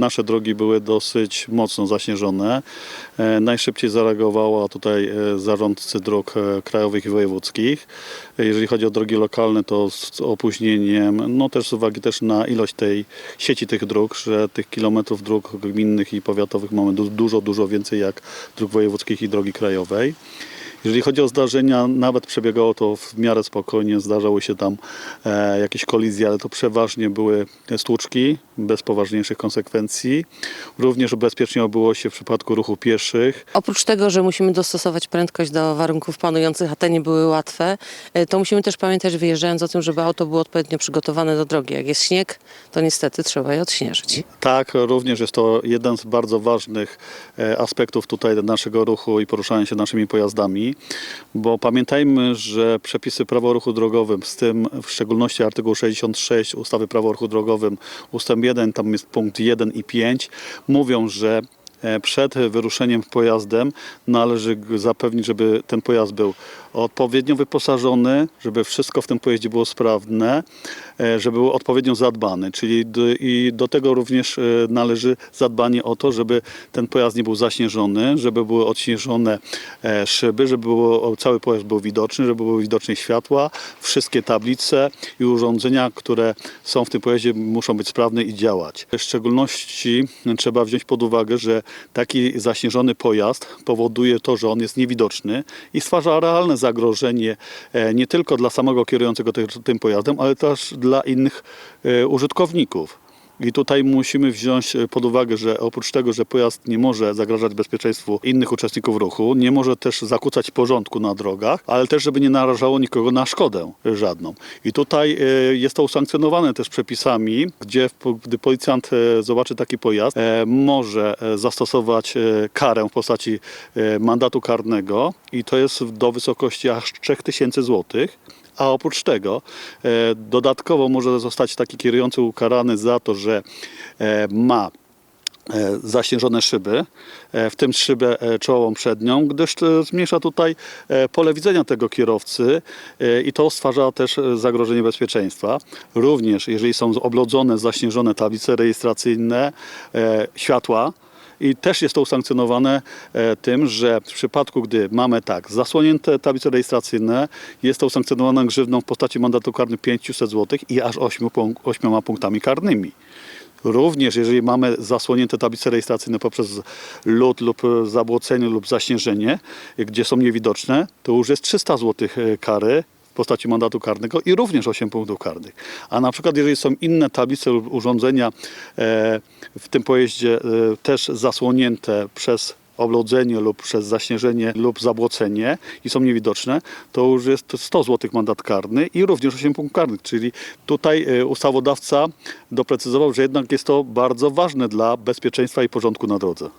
nasze drogi były dosyć mocno zaśnieżone. E, Najszybciej zareagowała tutaj e, zarządcy dróg e, krajowych i wojewódzkich. Jeżeli chodzi o drogi lokalne, to z opóźnieniem, no też z uwagi też na ilość tej sieci tych dróg, że tych kilometrów dróg gminnych i powiatowych mamy du- dużo, dużo więcej jak dróg wojewódzkich i drogi krajowej. Jeżeli chodzi o zdarzenia, nawet przebiegało to w miarę spokojnie, zdarzały się tam e, jakieś kolizje, ale to przeważnie były stłuczki bez poważniejszych konsekwencji. Również bezpiecznie obyło się w przypadku ruchu pieszych. Oprócz tego, że musimy dostosować prędkość do warunków panujących, a te nie były łatwe, e, to musimy też pamiętać wyjeżdżając o tym, żeby auto było odpowiednio przygotowane do drogi. Jak jest śnieg, to niestety trzeba je odśnieżyć. Tak, również jest to jeden z bardzo ważnych e, aspektów tutaj naszego ruchu i poruszania się naszymi pojazdami, bo pamiętajmy, że przepisy prawa o ruchu drogowym, z tym w szczególności artykuł 66 ustawy prawa o ruchu drogowym, ustęp 1, tam jest punkt 1 i 5, mówią, że przed wyruszeniem pojazdem należy zapewnić, żeby ten pojazd był odpowiednio wyposażony, żeby wszystko w tym pojeździe było sprawne, e, żeby był odpowiednio zadbany. Czyli do, i do tego również e, należy zadbanie o to, żeby ten pojazd nie był zaśnieżony, żeby były odśnieżone e, szyby, żeby było, cały pojazd był widoczny, żeby były widoczne światła, wszystkie tablice i urządzenia, które są w tym pojeździe muszą być sprawne i działać. W szczególności trzeba wziąć pod uwagę, że taki zaśnieżony pojazd powoduje to, że on jest niewidoczny i stwarza realne zagrożenie e, nie tylko dla samego kierującego ty- tym pojazdem, ale też dla innych e, użytkowników. I tutaj musimy wziąć e, pod uwagę, że oprócz tego, że pojazd nie może zagrażać bezpieczeństwu innych uczestników ruchu, nie może też zakłócać porządku na drogach, ale też, żeby nie narażało nikogo na szkodę żadną. I tutaj e, jest to usankcjonowane też przepisami, gdzie gdy policjant e, zobaczy taki pojazd, może zastosować karę w postaci mandatu karnego i to jest do wysokości aż 3000 złotych. A oprócz tego e, dodatkowo może zostać taki kierujący ukarany za to, że e, ma e, zaśnieżone szyby, w tym szybę czołową przednią, gdyż zmniejsza tutaj pole widzenia tego kierowcy i to stwarza też zagrożenie bezpieczeństwa. Również jeżeli są oblodzone, zaśnieżone tablice rejestracyjne, światła, i też jest to usankcjonowane e, tym, że w przypadku, gdy mamy tak, zasłonięte tablice rejestracyjne, jest to usankcjonowane grzywną w postaci mandatu karnym 500 zł i aż 8, punk- 8 punktami karnymi. Również jeżeli mamy zasłonięte tablice rejestracyjne poprzez lód lub e, zabłocenie lub zaśnieżenie, e, gdzie są niewidoczne, to już jest 300 zł kary w postaci mandatu karnego i również 8 punktów karnych. A na przykład jeżeli są inne tablice lub urządzenia e, w tym pojeździe e, też zasłonięte przez oblodzenie lub przez zaśnieżenie lub zabłocenie i są niewidoczne, to już jest 100 zł mandat karny i również 8 punktów karnych. Czyli tutaj e, ustawodawca doprecyzował, że jednak jest to bardzo ważne dla bezpieczeństwa i porządku na drodze.